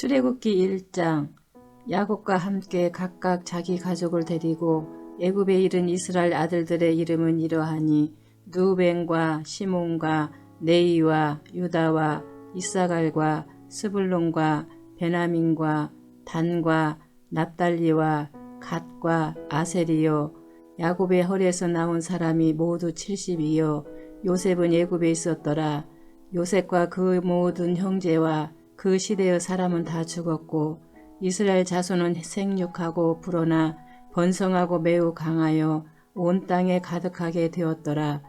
출애굽기 1장. 야곱과 함께 각각 자기 가족을 데리고 애굽에 이른 이스라엘 아들들의 이름은 이러하니 누벤과 시몬과 네이와 유다와 이사갈과 스불론과 베나민과 단과 납달리와 갓과 아세리요. 야곱의 허리에서 나온 사람이 모두 70이요. 요셉은 애굽에 있었더라. 요셉과 그 모든 형제와 그 시대의 사람은 다 죽었고 이스라엘 자손은 생육하고 불어나 번성하고 매우 강하여 온 땅에 가득하게 되었더라.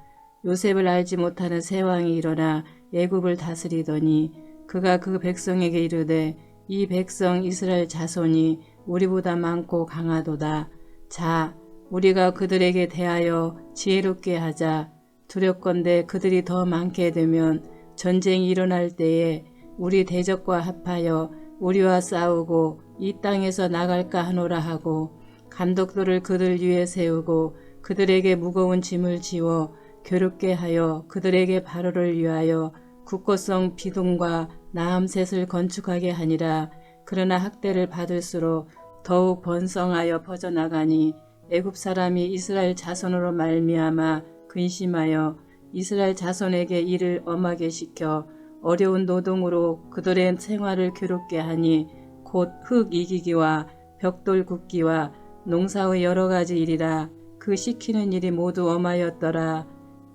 요셉을 알지 못하는 새 왕이 일어나 애굽을 다스리더니 그가 그 백성에게 이르되 이 백성 이스라엘 자손이 우리보다 많고 강하도다. 자, 우리가 그들에게 대하여 지혜롭게 하자. 두렵건대 그들이 더 많게 되면 전쟁이 일어날 때에 우리 대적과 합하여 우리와 싸우고 이 땅에서 나갈까 하노라 하고 감독들을 그들 위에 세우고 그들에게 무거운 짐을 지워 괴롭게 하여 그들에게 바로를 위하여 국고성 비둥과 나암셋을 건축하게 하니라. 그러나 학대를 받을수록 더욱 번성하여 퍼져나가니 애굽 사람이 이스라엘 자손으로 말미암아 근심하여 이스라엘 자손에게 일을 엄하게 시켜 어려운 노동으로 그들의 생활을 괴롭게 하니 곧 흙 이기기와 벽돌 굽기와 농사의 여러 가지 일이라 그 시키는 일이 모두 엄하였더라.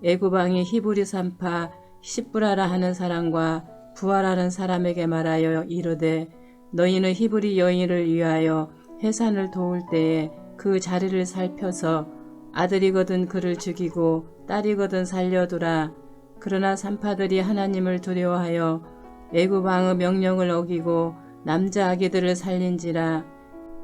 애구방이 히브리 산파 시브라라 하는 사람과 부하라는 사람에게 말하여 이르되 너희는 히브리 여인을 위하여 해산을 도울 때에 그 자리를 살펴서 아들이거든 그를 죽이고 딸이거든 살려두라. 그러나 산파들이 하나님을 두려워하여 애굽 왕의 명령을 어기고 남자 아기들을 살린지라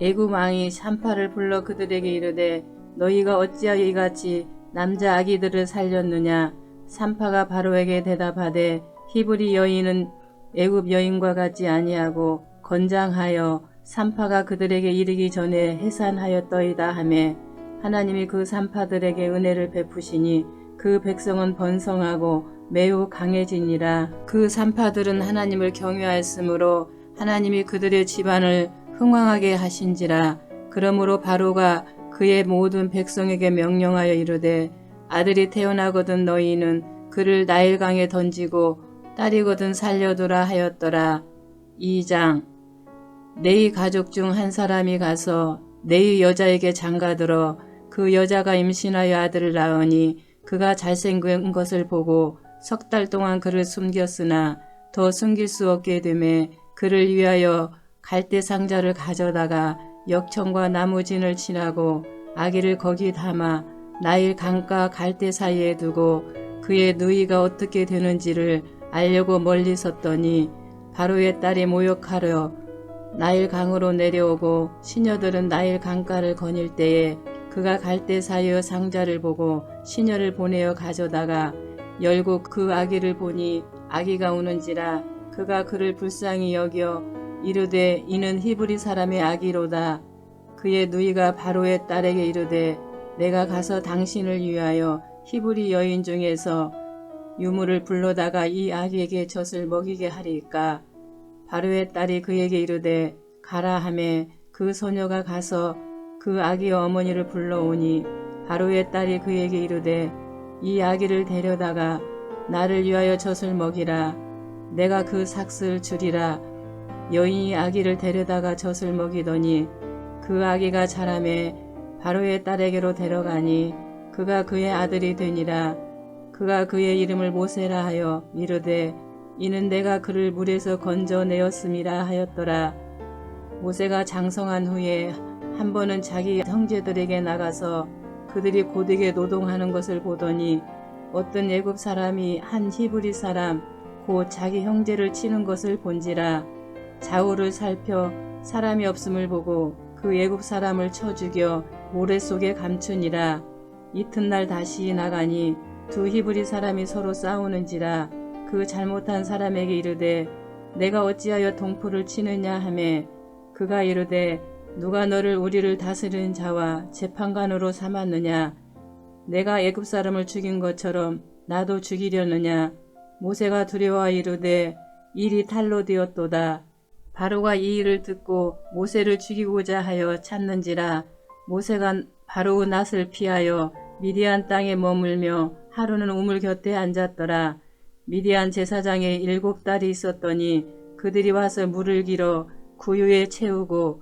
애굽 왕이 산파를 불러 그들에게 이르되 너희가 어찌하여 이같이 남자 아기들을 살렸느냐? 산파가 바로에게 대답하되 히브리 여인은 애굽 여인과 같지 아니하고 건장하여 산파가 그들에게 이르기 전에 해산하였더이다 하매 하나님이 그 산파들에게 은혜를 베푸시니 그 백성은 번성하고 매우 강해지니라. 그 산파들은 하나님을 경외하였으므로 하나님이 그들의 집안을 흥왕하게 하신지라. 그러므로 바로가 그의 모든 백성에게 명령하여 이르되 아들이 태어나거든 너희는 그를 나일강에 던지고 딸이거든 살려두라 하였더라. 2장 네이 가족 중 한 사람이 가서 네이 여자에게 장가들어 그 여자가 임신하여 아들을 낳으니 그가 잘생긴 것을 보고 석 달 동안 그를 숨겼으나 더 숨길 수 없게 되매 그를 위하여 갈대 상자를 가져다가 역청과 나무진을 친하고 아기를 거기 담아 나일 강가 갈대 사이에 두고 그의 누이가 어떻게 되는지를 알려고 멀리 섰더니 바로의 딸이 모욕하려 나일 강으로 내려오고 시녀들은 나일 강가를 거닐 때에 그가 갈대 사이의 상자를 보고 시녀를 보내어 가져다가 열고 그 아기를 보니 아기가 우는지라 그가 그를 불쌍히 여겨 이르되 이는 히브리 사람의 아기로다. 그의 누이가 바로의 딸에게 이르되 내가 가서 당신을 위하여 히브리 여인 중에서 유물을 불러다가 이 아기에게 젖을 먹이게 하리까. 바로의 딸이 그에게 이르되 가라 하매 그 소녀가 가서 그 아기의 어머니를 불러오니 바로의 딸이 그에게 이르되 이 아기를 데려다가 나를 위하여 젖을 먹이라. 내가 그 삭슬 주리라. 여인이 아기를 데려다가 젖을 먹이더니 그 아기가 자라매 바로의 딸에게로 데려가니 그가 그의 아들이 되니라. 그가 그의 이름을 모세라 하여 이르되 이는 내가 그를 물에서 건져내었음이라 하였더라. 모세가 장성한 후에 한 번은 자기 형제들에게 나가서 그들이 고되게 노동하는 것을 보더니 어떤 애굽 사람이 한 히브리 사람 곧 자기 형제를 치는 것을 본지라 좌우를 살펴 사람이 없음을 보고 그 애굽 사람을 쳐 죽여 모래 속에 감추니라. 이튿날 다시 나가니 두 히브리 사람이 서로 싸우는지라 그 잘못한 사람에게 이르되 내가 어찌하여 동포를 치느냐 하매 그가 이르되 누가 너를 우리를 다스리는 자와 재판관으로 삼았느냐? 내가 애굽 사람을 죽인 것처럼 나도 죽이려느냐? 모세가 두려워 이르되 일이 탈로 되었도다. 바로가 이 일을 듣고 모세를 죽이고자 하여 찾는지라 모세가 바로의 낯을 피하여 미디안 땅에 머물며 하루는 우물 곁에 앉았더라. 미디안 제사장에 일곱 딸이 있었더니 그들이 와서 물을 길어 구유에 채우고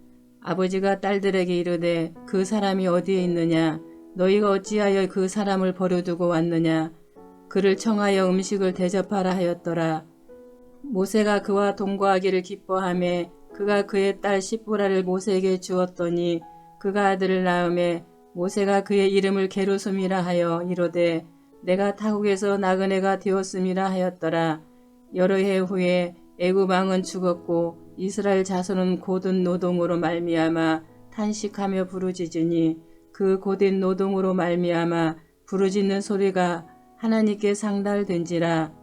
아버지가 딸들에게 이르되 그 사람이 어디에 있느냐 너희가 어찌하여 그 사람을 버려두고 왔느냐 그를 청하여 음식을 대접하라 하였더라. 모세가 그와 동거하기를 기뻐하며 그가 그의 딸 시보라를 모세에게 주었더니 그가 아들을 낳음에 모세가 그의 이름을 게르솜이라 하여 이르되 내가 타국에서 나그네가 되었음이라 하였더라. 여러 해 후에 애굽 왕은 죽었고 이스라엘 자손은 고든 노동으로 말미암아 탄식하며 부르짖으니 그 고된 노동으로 말미암아 부르짖는 소리가 하나님께 상달된지라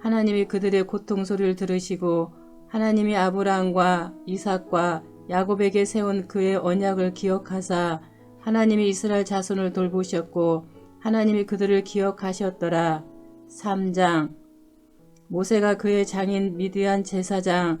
하나님이 그들의 고통 소리를 들으시고 하나님이 아브라함과 이삭과 야곱에게 세운 그의 언약을 기억하사 하나님이 이스라엘 자손을 돌보셨고 하나님이 그들을 기억하셨더라. 3장 모세가 그의 장인 미디안 제사장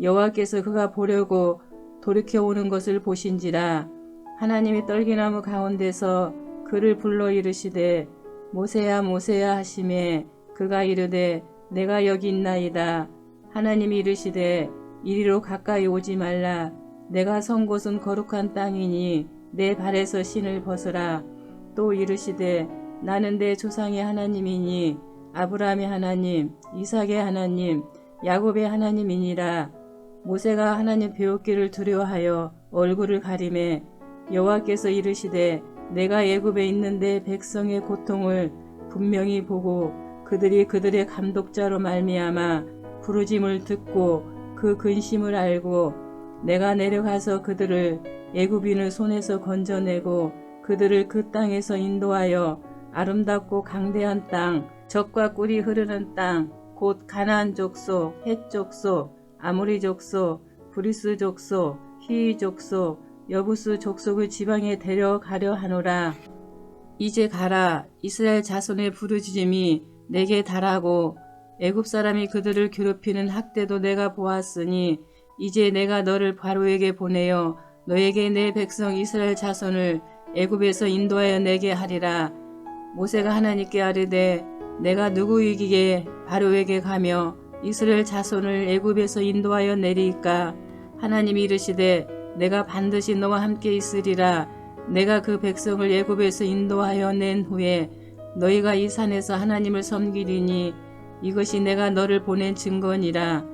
여호와께서 그가 보려고 돌이켜 오는 것을 보신지라 하나님이 떨기나무 가운데서 그를 불러 이르시되 모세야 모세야 하심에 그가 이르되 내가 여기 있나이다. 하나님이 이르시되 이리로 가까이 오지 말라. 내가 선 곳은 거룩한 땅이니 내 발에서 신을 벗으라. 또 이르시되 나는 내 조상의 하나님이니 아브라함의 하나님 이삭의 하나님 야곱의 하나님이니라 모세가 하나님 배웠기를 두려워하여 얼굴을 가리매 여호와께서 이르시되 내가 애굽에 있는 내 백성의 고통을 분명히 보고 그들이 그들의 감독자로 말미암아 부르짐을 듣고 그 근심을 알고 내가 내려가서 그들을 애굽인을 손에서 건져내고 그들을 그 땅에서 인도하여 아름답고 강대한 땅, 적과 꿀이 흐르는 땅, 곧 가나안 족속, 헷 족속, 아모리 족속, 브리스 족속, 히이 족속, 여부스 족속의 지방에 데려가려 하노라. 이제 가라. 이스라엘 자손의 부르짖음이 내게 달하고 애굽 사람이 그들을 괴롭히는 학대도 내가 보았으니 이제 내가 너를 바로에게 보내어 너에게 내 백성 이스라엘 자손을 애굽에서 인도하여 내게 하리라. 모세가 하나님께 아뢰되 내가 누구 이기에 바로에게 가며 이스라엘 자손을 애굽에서 인도하여 내리까 하나님이 이르시되 내가 반드시 너와 함께 있으리라. 내가 그 백성을 애굽에서 인도하여 낸 후에 너희가 이 산에서 하나님을 섬기리니 이것이 내가 너를 보낸 증거니라.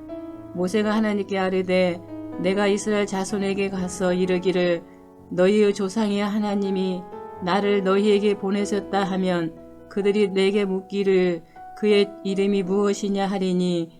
모세가 하나님께 아뢰되 내가 이스라엘 자손에게 가서 이르기를 너희의 조상의 하나님이 나를 너희에게 보내셨다 하면 그들이 내게 묻기를 그의 이름이 무엇이냐 하리니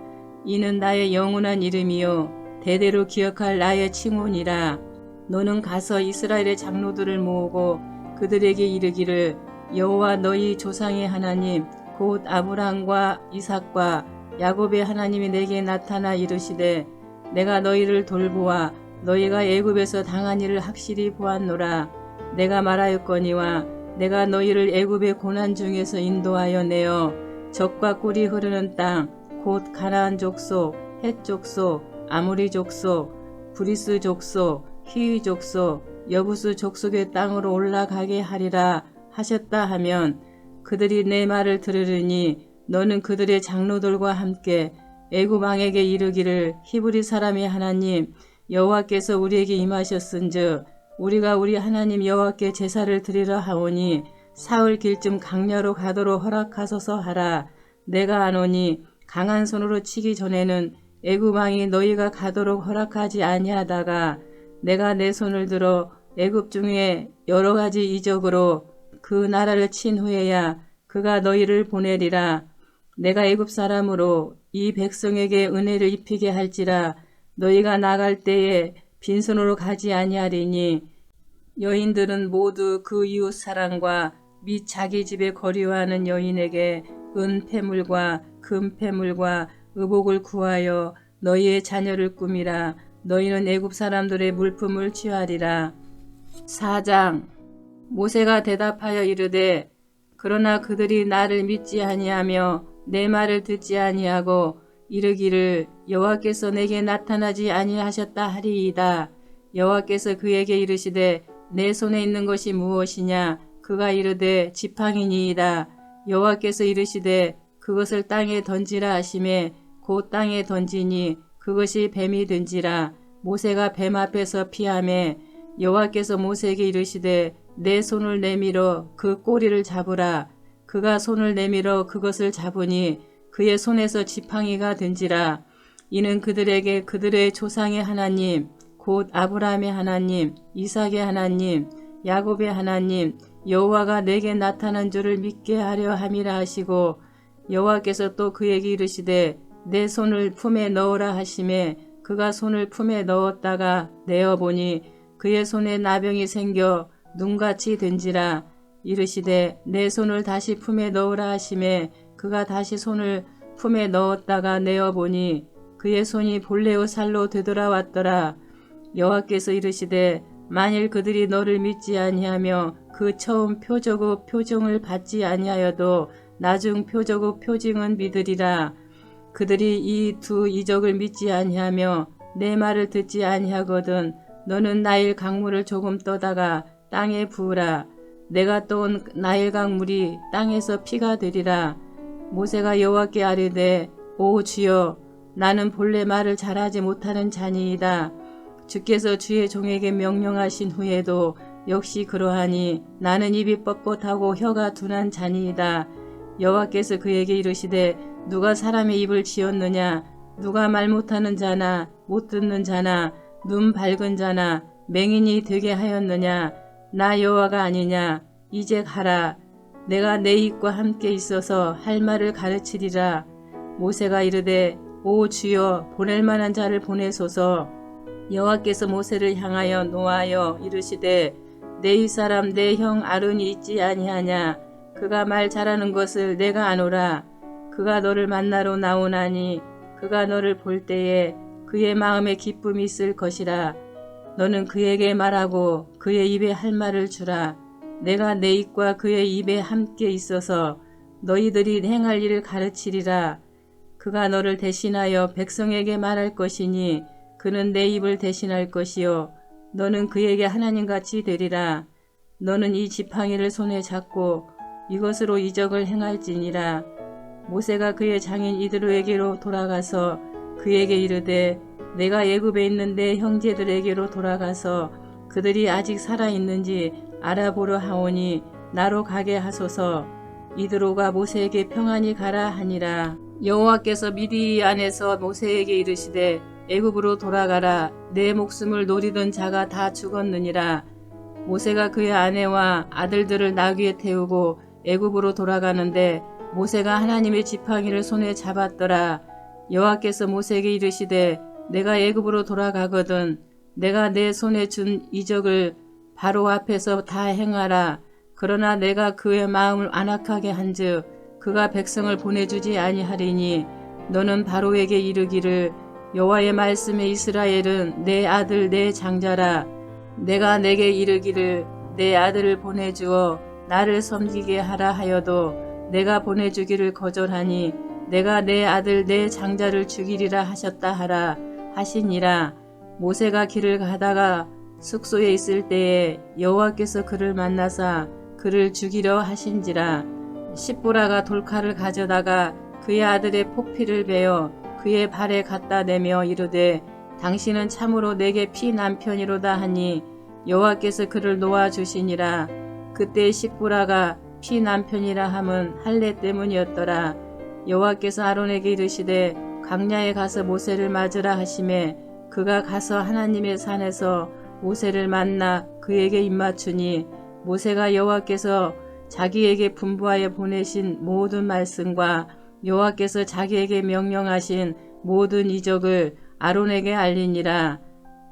이는 나의 영원한 이름이요. 대대로 기억할 나의 칭혼이라. 너는 가서 이스라엘의 장로들을 모으고 그들에게 이르기를 여호와 너희 조상의 하나님 곧 아브라함과 이삭과 야곱의 하나님이 내게 나타나 이르시되 내가 너희를 돌보아 너희가 애굽에서 당한 일을 확실히 보았노라. 내가 말하였거니와 내가 너희를 애굽의 고난 중에서 인도하여 내어 적과 꿀이 흐르는 땅 곧 가나안 족속 헷 족속 아모리 족속 브리스 족속 히위 족속 여부스 족속의 땅으로 올라가게 하리라 하셨다 하면 그들이 내 말을 들으리니 너는 그들의 장로들과 함께 애굽 왕에게 이르기를 히브리 사람의 하나님 여호와께서 우리에게 임하셨은즉 우리가 우리 하나님 여호와께 제사를 드리려 하오니 사흘 길쯤 강야로 가도록 허락하소서 하라. 내가 아노니 강한 손으로 치기 전에는 애굽 왕이 너희가 가도록 허락하지 아니하다가 내가 내 손을 들어 애굽 중에 여러 가지 이적으로 그 나라를 친 후에야 그가 너희를 보내리라. 내가 애굽 사람으로 이 백성에게 은혜를 입히게 할지라 너희가 나갈 때에 빈손으로 가지 아니하리니 여인들은 모두 그 이웃 사랑과 및 자기 집에 거류하는 여인에게 은 패물과 금 패물과 의복을 구하여 너희의 자녀를 꾸미라 너희는 애굽 사람들의 물품을 취하리라 4장 모세가 대답하여 이르되 그러나 그들이 나를 믿지 아니하며 내 말을 듣지 아니하고 이르기를 여호와께서 내게 나타나지 아니하셨다 하리이다. 여호와께서 그에게 이르시되 내 손에 있는 것이 무엇이냐? 그가 이르되 지팡이니이다. 여호와께서 이르시되 그것을 땅에 던지라 하심에 곧 땅에 던지니 그것이 뱀이 된지라 모세가 뱀 앞에서 피함에 여호와께서 모세에게 이르시되 내 손을 내밀어 그 꼬리를 잡으라. 그가 손을 내밀어 그것을 잡으니 그의 손에서 지팡이가 된지라. 이는 그들에게 그들의 조상의 하나님, 곧 아브라함의 하나님, 이삭의 하나님, 야곱의 하나님, 여호와가 내게 나타난 줄을 믿게 하려 함이라 하시고 여호와께서 또 그에게 이르시되 내 손을 품에 넣으라 하심에 그가 손을 품에 넣었다가 내어 보니 그의 손에 나병이 생겨 눈같이 된지라 이르시되 내 손을 다시 품에 넣으라 하심에 그가 다시 손을 품에 넣었다가 내어 보니 그의 손이 본래의 살로 되돌아왔더라. 여호와께서 이르시되 만일 그들이 너를 믿지 아니하며 그 처음 표적의 표정을 받지 아니하여도 나중 표적의 표징은 믿으리라. 그들이 이 두 이적을 믿지 아니하며 내 말을 듣지 아니하거든 너는 나일 강물을 조금 떠다가 땅에 부으라. 내가 떠온 나일 강 물이 땅에서 피가 되리라. 모세가 여호와께 아뢰되 오 주여 나는 본래 말을 잘하지 못하는 자니이다. 주께서 주의 종에게 명령하신 후에도 역시 그러하니 나는 입이 뻣뻣하고 혀가 둔한 자니이다 여호와께서 그에게 이르시되 누가 사람의 입을 지었느냐? 누가 말 못하는 자나? 못 듣는 자나? 눈 밝은 자나? 맹인이 되게 하였느냐? 나 여호와가 아니냐? 이제 가라. 내가 내 입과 함께 있어서 할 말을 가르치리라. 모세가 이르되 오 주여 보낼 만한 자를 보내소서. 여호와께서 모세를 향하여 노하여 이르시되 내 이 사람 내 형 아론이 있지 아니하냐 그가 말 잘하는 것을 내가 아노라. 그가 너를 만나러 나오나니 그가 너를 볼 때에 그의 마음에 기쁨이 있을 것이라. 너는 그에게 말하고 그의 입에 할 말을 주라. 내가 내 입과 그의 입에 함께 있어서 너희들이 행할 일을 가르치리라. 그가 너를 대신하여 백성에게 말할 것이니 그는 내 입을 대신할 것이요. 너는 그에게 하나님같이 되리라. 너는 이 지팡이를 손에 잡고 이것으로 이적을 행할지니라. 모세가 그의 장인 이드로에게로 돌아가서 그에게 이르되 내가 예굽에 있는 내 형제들에게로 돌아가서 그들이 아직 살아 있는지 알아보려 하오니 나로 가게 하소서. 이드로가 모세에게 평안히 가라 하니라. 여호와께서 미디 안에서 모세에게 이르시되 애굽으로 돌아가라. 내 목숨을 노리던 자가 다 죽었느니라. 모세가 그의 아내와 아들들을 나귀에 태우고 애굽으로 돌아가는데 모세가 하나님의 지팡이를 손에 잡았더라. 여호와께서 모세에게 이르시되 내가 애굽으로 돌아가거든 내가 내 손에 준 이적을 바로 앞에서 다 행하라. 그러나 내가 그의 마음을 안악하게 한즉 그가 백성을 보내주지 아니하리니 너는 바로에게 이르기를 여호와의 말씀에 이스라엘은 내 아들 내 장자라. 내가 내게 이르기를 내 아들을 보내주어 나를 섬기게 하라 하여도 내가 보내주기를 거절하니 내가 내 아들 내 장자를 죽이리라 하셨다 하라 하시니라. 모세가 길을 가다가 숙소에 있을 때에 여호와께서 그를 만나사 그를 죽이려 하신지라. 십보라가 돌칼을 가져다가 그의 아들의 폭피를 베어 그의 발에 갖다 대며 이르되 당신은 참으로 내게 피 남편이로다 하니 여호와께서 그를 놓아 주시니라 그때 십보라가 피 남편이라 함은 할례 때문이었더라. 여호와께서 아론에게 이르시되 강야에 가서 모세를 맞으라 하심에 그가 가서 하나님의 산에서 모세를 만나 그에게 입맞추니 모세가 여호와께서 자기에게 분부하여 보내신 모든 말씀과 여호와께서 자기에게 명령하신 모든 이적을 아론에게 알리니라.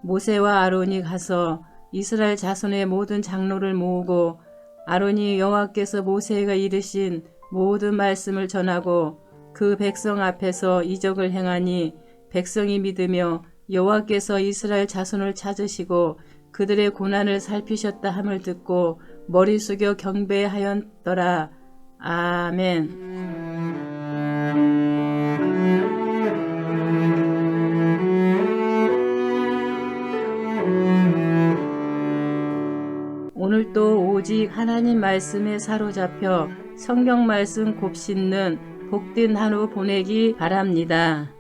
모세와 아론이 가서 이스라엘 자손의 모든 장로를 모으고 아론이 여호와께서 모세가 이르신 모든 말씀을 전하고 그 백성 앞에서 이적을 행하니 백성이 믿으며 여호와께서 이스라엘 자손을 찾으시고 그들의 고난을 살피셨다 함을 듣고 머리 숙여 경배하였더라. 아멘. 오늘도 오직 하나님 말씀에 사로잡혀 성경 말씀 곱씹는 복된 하루 보내기 바랍니다.